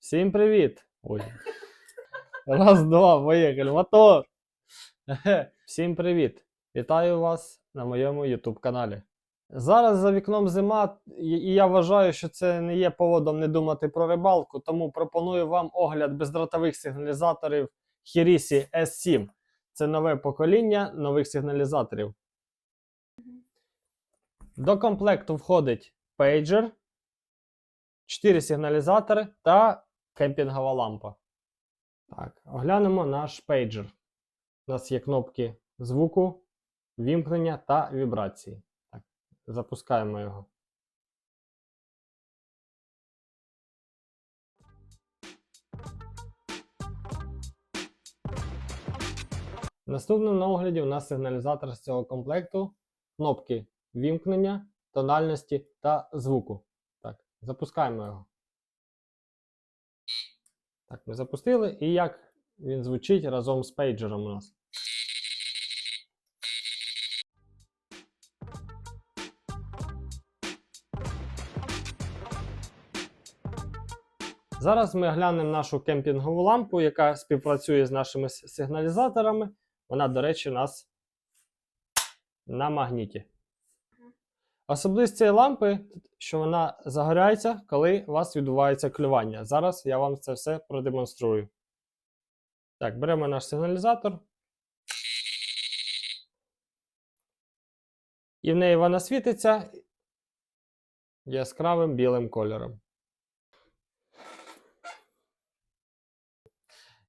Всім привіт! Ой. Раз, два, поїхали. Мотор! Всім привіт! Вітаю вас на моєму YouTube каналі. Зараз за вікном зима, і я вважаю, що це не є поводом не думати про рибалку, тому пропоную вам огляд бездротових сигналізаторів Hirisi S7. Це нове покоління нових сигналізаторів. До комплекту входить пейджер, 4 сигналізатори та кемпінгова лампа. Так, оглянемо наш пейджер. У нас є кнопки звуку, вімкнення та вібрації. Так, запускаємо його. Наступним на огляді у нас сигналізатор з цього комплекту, кнопки вімкнення, тональності та звуку. Так, запускаємо його. Так, ми запустили. І як він звучить разом з пейджером у нас. Зараз ми глянемо нашу кемпінгову лампу, яка співпрацює з нашими сигналізаторами. Вона, до речі, у нас на магніті. Особливість цієї лампи, що вона загоряється, коли у вас відбувається клювання. Зараз я вам це все продемонструю. Так, беремо наш сигналізатор. І в неї вона світиться яскравим білим кольором.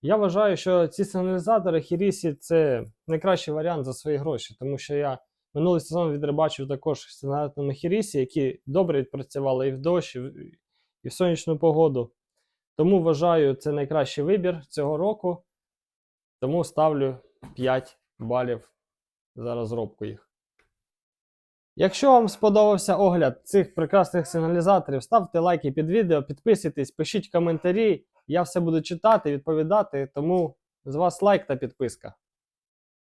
Я вважаю, що ці сигналізатори Hirisi це найкращий варіант за свої гроші, тому що я минулий сезон відрибачив також сигналізаторами Hirisi, які добре відпрацювали і в дощ, і в сонячну погоду. Тому вважаю, це найкращий вибір цього року. Тому ставлю 5 балів за розробку їх. Якщо вам сподобався огляд цих прекрасних сигналізаторів, ставте лайки під відео, підписуйтесь, пишіть коментарі. Я все буду читати, відповідати, тому з вас лайк та підписка.